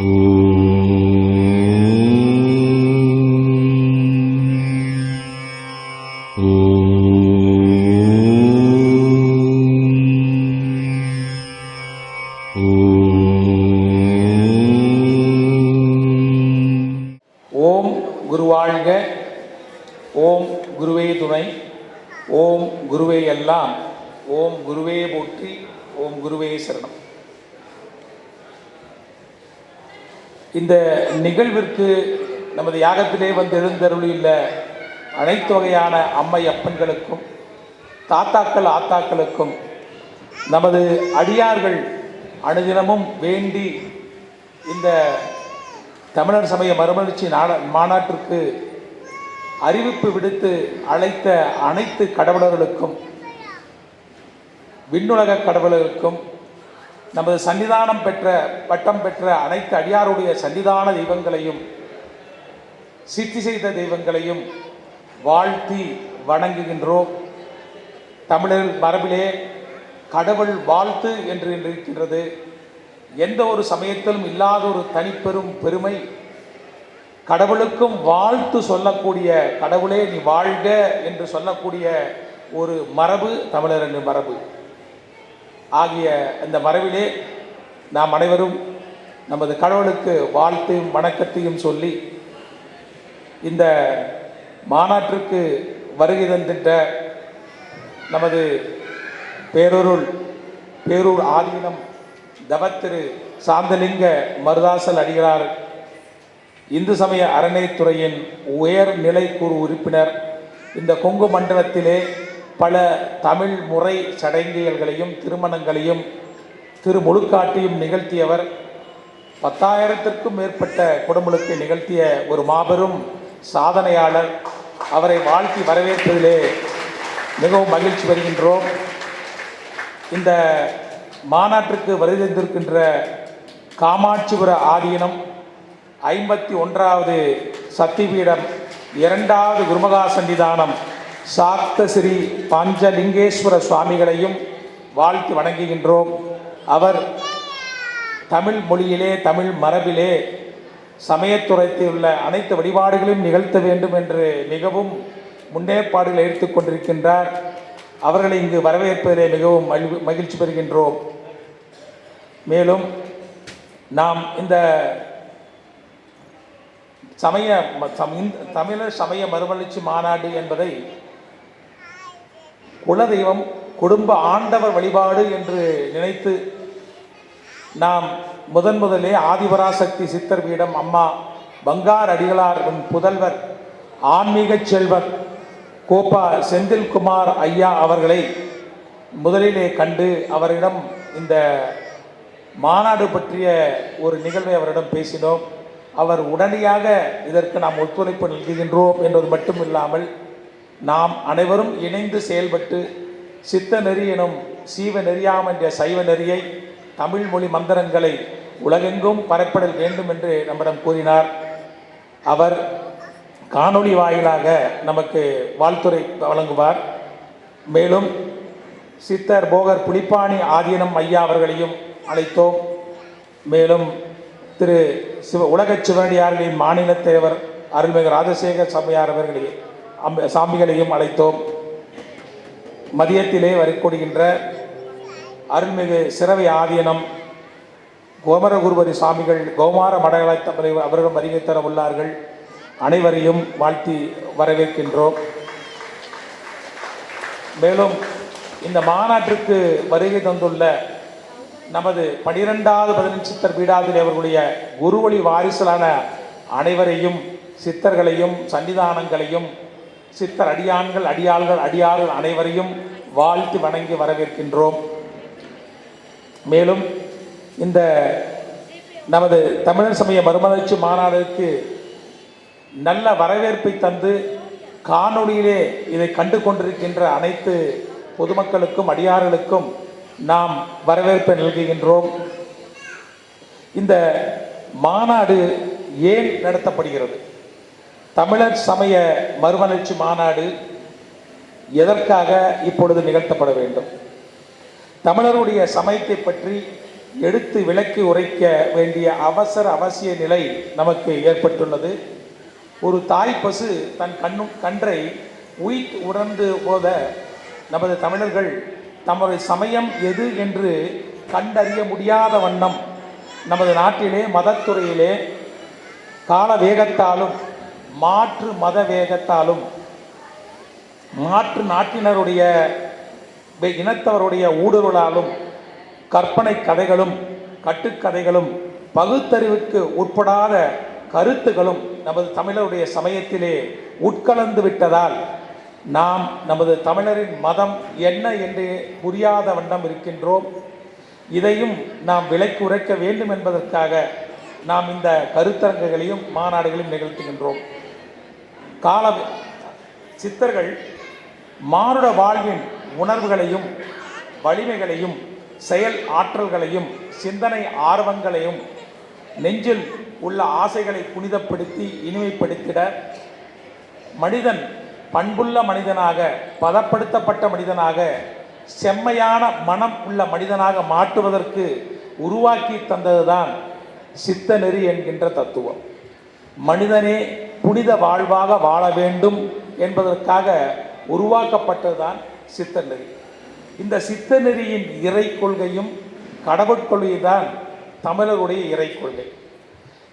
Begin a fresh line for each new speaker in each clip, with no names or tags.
ஓம் குருவாழ்க ஓம் குருவே துணை ஓம் குருவே எல்லாம் ஓம் குருவே போற்றி ஓம் குருவே சரணம். இந்த நிகழ்விற்கு நமது யாகத்திலே வந்து எழுந்தருளியுள்ள அனைத்து வகையான அம்மை அப்பன்களுக்கும் தாத்தாக்கள் ஆத்தாக்களுக்கும் நமது அடியார்கள் அனுதினமும் வேண்டி இந்த தமிழர் சமய மறுமலர்ச்சி நாட மாநாட்டிற்கு அறிவிப்பு விடுத்து அழைத்த அனைத்து கடவுளர்களுக்கும் விண்ணுலக கடவுளர்களுக்கும் நமது சன்னிதானம் பெற்ற பட்டம் பெற்ற அனைத்து அடியாருடைய சன்னிதான தெய்வங்களையும் சித்தி செய்த தெய்வங்களையும் வாழ்த்தி வணங்குகின்றோம். தமிழர் மரபிலே கடவுள் வாழ்த்து என்று இருக்கின்றது. எந்த ஒரு சமயத்திலும் இல்லாத ஒரு தனிப்பெரும் பெருமை. கடவுளுக்கும் வாழ்த்து சொல்லக்கூடிய கடவுளே நீ வாழ்க என்று சொல்லக்கூடிய ஒரு மரபு தமிழர் என்று மரபு. ஆகிய இந்த மரபிலே நாம் அனைவரும் நமது கடவுளுக்கு வாழ்த்தையும் வணக்கத்தையும் சொல்லி இந்த மாநாட்டிற்கு வருகை தந்திட்ட நமது பேரூருள் பேரூர் ஆதீனம் தவத்திரு சாந்தலிங்க மருதாசல் அடிகளார் இந்து சமய அறநிலைத்துறையின் உயர்நிலைக்குழு உறுப்பினர் இந்த கொங்கு மண்டலத்திலே பல தமிழ் முறை சடங்கியல்களையும் திருமணங்களையும் திருமுழுக்காட்டையும் நிகழ்த்தியவர். பத்தாயிரத்திற்கும் மேற்பட்ட குடும்பங்களுக்கு நிகழ்த்திய ஒரு மாபெரும் சாதனையாளர். அவரை வாழ்த்தி வரவேற்பதிலே மிகவும் மகிழ்ச்சி வருகின்றோம் இந்த மாநாட்டிற்கு வருகின்றிருக்கின்ற காமாட்சிபுர ஆதீனம் ஐம்பத்தி ஒன்றாவது சக்திபீடம் இரண்டாவது குருமகா சன்னிதானம் சாக்த ஸ்ரீ பஞ்சலிங்கேஸ்வர சுவாமிகளையும் வாழ்த்து வணங்குகின்றோம். அவர் தமிழ் மொழியிலே தமிழ் மரபிலே சமயத்துறைத்தில் உள்ள அனைத்து வழிபாடுகளையும் நிகழ்த்த வேண்டும் என்று மிகவும் முன்னேற்பாடுகளை எடுத்துக்கொண்டிருக்கின்றார் அவர்களை இங்கு வரவேற்பதிலே மிகவும் மகிழ் மகிழ்ச்சி பெறுகின்றோம். மேலும் நாம் இந்த சமய சம்- இந்த தமிழர் சமய மறுமலர்ச்சி மாநாடு என்பதை குலதெய்வம் குடும்ப ஆண்டவர் வழிபாடு என்று நினைத்து நாம் முதன் முதலே ஆதிபராசக்தி சித்தர் பீடம் அம்மா பங்கார் அடிகளார் புதல்வர் ஆன்மீகச் செல்வர் கோப்பா செந்தில்குமார் ஐயா அவர்களை முதலிலே கண்டு அவரிடம் இந்த மாநாடு பற்றிய ஒரு நிகழ்வை அவரிடம் பேசினோம். அவர் உடனடியாக இதற்கு நாம் ஒத்துழைப்பு நல்குகின்றோம் என்பது மட்டும் இல்லாமல் நாம் அனைவரும் இணைந்து செயல்பட்டு சித்த நெறி எனும் சீவ நெறியாம் என்ற சைவ நெறியை தமிழ் மொழி மந்திரங்களை உலகெங்கும் பரப்படல் வேண்டும் என்று நம்மிடம் கூறினார். அவர் காணொளி வாயிலாக நமக்கு வாழ்த்துரை வழங்குவார். மேலும் சித்தர் போகர் புலிப்பாணி ஆதீனம் ஐயா அவர்களையும் அழைத்தோம். மேலும் திரு சிவ உலக சிவனடியார்களின் மாநில தலைவர் அருள்மிகு ராஜசேகர் சபையார் அவர்களையும் சாமிகளையும் அழைத்தோம். மதியத்திலே வரக்கூடிகின்ற அருள்மிகு சிறவை ஆதீனம் கோமரகுருபதி சாமிகள் கோமார மடகளை தலைவர் அவர்களும் வருகை தர உள்ளார்கள். அனைவரையும் வாழ்த்தி வரவேற்கின்றோம். மேலும் இந்த மாநாட்டிற்கு வருகை தந்துள்ள நமது பனிரெண்டாவது பதினஞ்சு சித்தர் பீடாதிரி அவர்களுடைய குருவழி வாரிசலான அனைவரையும் சித்தர்களையும் சன்னிதானங்களையும் சித்தர் அடியான்கள் அடியாள்கள் அடியார்கள் அனைவரையும் வாழ்த்தி வணங்கி வரவேற்கின்றோம். மேலும் இந்த நமது தமிழர் சமய மறுமலர்ச்சி மாநாடுக்கு நல்ல வரவேற்பை தந்து காணொளியிலே இதை கண்டு கொண்டிருக்கின்ற அனைத்து பொதுமக்களுக்கும் அடியார்களுக்கும் நாம் வரவேற்பை நல்குகின்றோம். இந்த மாநாடு ஏன் நடத்தப்படுகிறது? தமிழர் சமய மறுமலர்ச்சி மாநாடு எதற்காக இப்பொழுது நிகழ்த்தப்பட வேண்டும்? தமிழருடைய சமயத்தை பற்றி எடுத்து விளக்கி உரைக்க வேண்டிய அவசர அவசிய நிலை நமக்கு ஏற்பட்டுள்ளது. ஒரு தாய் பசு தன் கண்ணு கன்றை உயிர் உணர்ந்து போத நமது தமிழர்கள் தமது சமயம் எது என்று கண்டறிய முடியாத வண்ணம் நமது நாட்டிலே மதத்துறையிலே கால வேகத்தாலும் மாற்று மத வேகத்தாலும் மாற்று நாட்டினருடைய இனத்தவருடைய ஊடுருவலாலும் கற்பனை கதைகளும் கட்டுக்கதைகளும் பகுத்தறிவுக்கு உட்படாத கருத்துகளும் நமது தமிழருடைய சமயத்திலே உட்கலந்து விட்டதால் நாம் நமது தமிழரின் மதம் என்ன என்று புரியாத வண்ணம் இருக்கின்றோம். இதையும் நாம் விலைக்கு உரைக்க வேண்டும் என்பதற்காக நாம் இந்த கருத்தரங்குகளையும் மாநாடுகளையும் நிகழ்த்துகின்றோம். கால சித்தர்கள் மானுட வாழ்வின் உணர்வுகளையும் வலிமைகளையும் செயல் ஆற்றல்களையும் சிந்தனை ஆர்வங்களையும் நெஞ்சில் உள்ள ஆசைகளை புனிதப்படுத்தி இனிமைப்படுத்திட மனிதன் பண்புள்ள மனிதனாக பதப்படுத்தப்பட்ட மனிதனாக செம்மையான மனம் உள்ள மனிதனாக மாற்றுவதற்கு உருவாக்கி தந்ததுதான் சித்த நெறி என்கின்ற தத்துவம். மனிதனே புனித வாழ்வாக வாழ வேண்டும் என்பதற்காக உருவாக்கப்பட்டதுதான் சித்த நெறி இந்த சித்த நெறியின் இறை கொள்கையும் கடவுட்கொள்கை தான் தமிழருடைய இறை கொள்கை.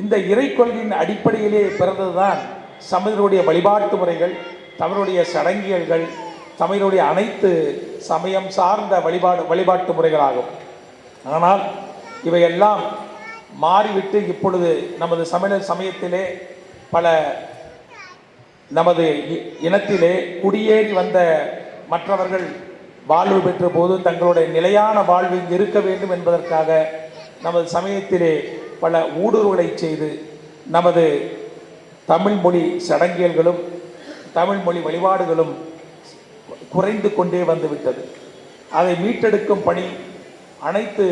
இந்த இறை கொள்கையின் அடிப்படையிலே பிறந்ததுதான் தமிழருடைய வழிபாட்டு முறைகள் தமிழுடைய சடங்கியல்கள் தமிழுடைய அனைத்து சமயம் சார்ந்த வழிபாடு வழிபாட்டு முறைகளாகும். ஆனால் இவையெல்லாம் மாறிவிட்டு இப்பொழுது நமது சமையல் சமயத்திலே பல நமது இ- இனத்திலே குடியேறி வந்த மற்றவர்கள் வாழ்வு பெற்ற போது தங்களுடைய நிலையான வாழ்வு இருக்க வேண்டும் என்பதற்காக நமது சமயத்திலே பல ஊடுருவலை செய்து நமது தமிழ் மொழி சடங்கியல்களும் தமிழ் மொழி வழிபாடுகளும் குறைந்து கொண்டே வந்துவிட்டது அதை மீட்டெடுக்கும் பணி அனைத்து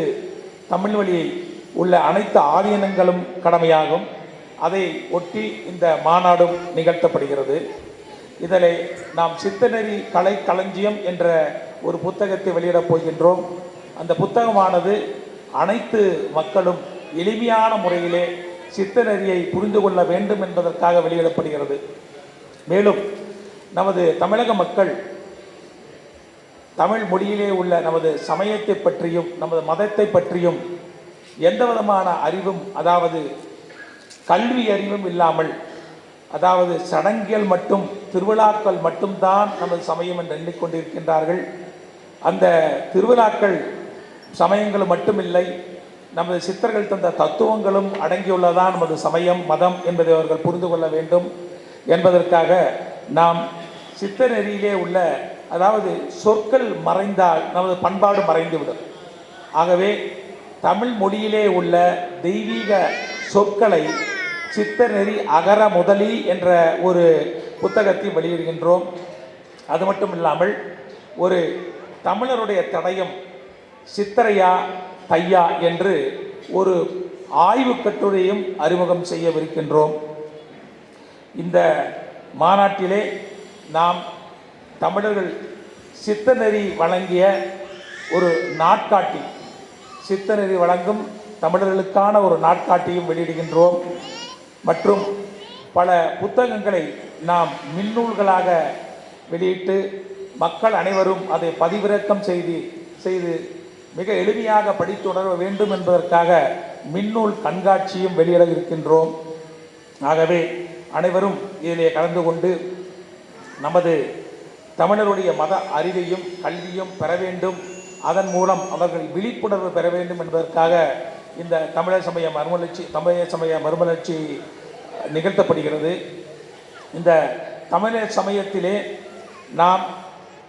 தமிழ் வழியை உள்ள அனைத்து ஆதீனங்களும் கடமையாகும். அதை ஒட்டி இந்த மாநாடும் நிகழ்த்தப்படுகிறது. இதில் நாம் சித்தநெறி கலை களஞ்சியம் என்ற ஒரு புத்தகத்தை வெளியிடப் போகின்றோம். அந்த புத்தகமானது அனைத்து மக்களும் எளிமையான முறையிலே சித்தநெறியை புரிந்து கொள்ள வேண்டும் என்பதற்காக வெளியிடப்படுகிறது. மேலும் நமது தமிழக மக்கள் தமிழ் மொழியிலே உள்ள நமது சமயத்தை பற்றியும் நமது மதத்தை பற்றியும் எந்த விதமான அறிவும் அதாவது கல்வி அறிவும் இல்லாமல் அதாவது சடங்கியல் மட்டும் திருவிழாக்கள் மட்டும்தான் நமது சமயம் என்று எண்ணிக்கொண்டிருக்கின்றார்கள். அந்த திருவிழாக்கள் சமயங்கள் மட்டுமில்லை நமது சித்தர்கள் தந்த தத்துவங்களும் அடங்கியுள்ளதான் நமது சமயம் மதம் என்பதை அவர்கள் புரிந்து கொள்ள வேண்டும். என்பதற்காக நாம் சித்த நெறியிலே உள்ள அதாவது சொற்கள் மறைந்தால் நமது பண்பாடு மறைந்துவிடும். ஆகவே தமிழ் மொழியிலே உள்ள தெய்வீக சொற்களை சித்தநெறி அகர முதலி என்ற ஒரு புத்தகத்தை வெளியிடுகின்றோம். அது மட்டும் இல்லாமல் ஒரு தமிழருடைய தடயம் சித்தரையா தையா என்று ஒரு ஆய்வுக் கட்டுரையும் அறிமுகம் செய்யவிருக்கின்றோம். இந்த மாநாட்டிலே நாம் தமிழர்கள் சித்தநெறி வழங்கிய ஒரு நாட்காட்டி சித்தநெறி வழங்கும் தமிழர்களுக்கான ஒரு நாட்காட்டியும் வெளியிடுகின்றோம். மற்றும் பல புத்தகங்களை நாம் மின்னூல்களாக வெளியிட்டு மக்கள் அனைவரும் அதை பதிவிறக்கம் செய்து செய்து மிக எளிமையாக படித்துணர வேண்டும் என்பதற்காக மின்னூல் கண்காட்சியும் வெளியிட இருக்கின்றோம். ஆகவே அனைவரும் இதிலே கலந்து கொண்டு நமது தமிழருடைய மத அறிவையும் கல்வியும் பெற வேண்டும். அதன் மூலம் அவர்கள் விழிப்புணர்வு பெற வேண்டும் என்பதற்காக இந்த தமிழர் சமய மறுமலர்ச்சி தமிழர் சமய மறுமலர்ச்சி நிகழ்த்தப்படுகிறது. இந்த தமிழர் சமயத்திலே நாம்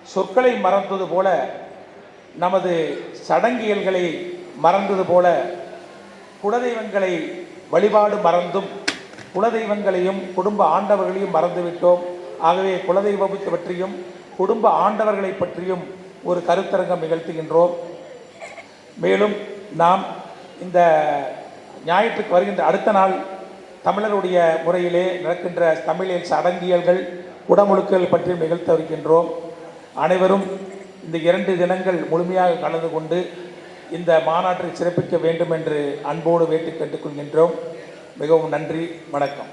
சொற்களை மறந்தது போல நமது சடங்கியல்களை மறந்தது போல குலதெய்வங்களை வழிபாடு மறந்தும் குலதெய்வங்களையும் குடும்ப ஆண்டவர்களையும் மறந்துவிட்டோம். ஆகவே குலதெய்வத்தை பற்றியும் குடும்ப ஆண்டவர்களை பற்றியும் ஒரு கருத்தரங்கம் நிகழ்த்துகின்றோம். மேலும் நாம் இந்த ஞாயிற்றுக்கு வருகின்ற அடுத்த நாள் தமிழருடைய முறையிலே நடக்கின்ற தமிழில் சடங்கியல்கள் குடமுழுக்கள் பற்றியும் நிகழ்த்த இருக்கின்றோம். அனைவரும் இந்த இரண்டு தினங்கள் முழுமையாக கலந்து கொண்டு இந்த மாநாட்டை சிறப்பிக்க வேண்டும் என்று அன்போடு வேட்டு கேட்டுக்கொள்கின்றோம் மிகவும் நன்றி வணக்கம்.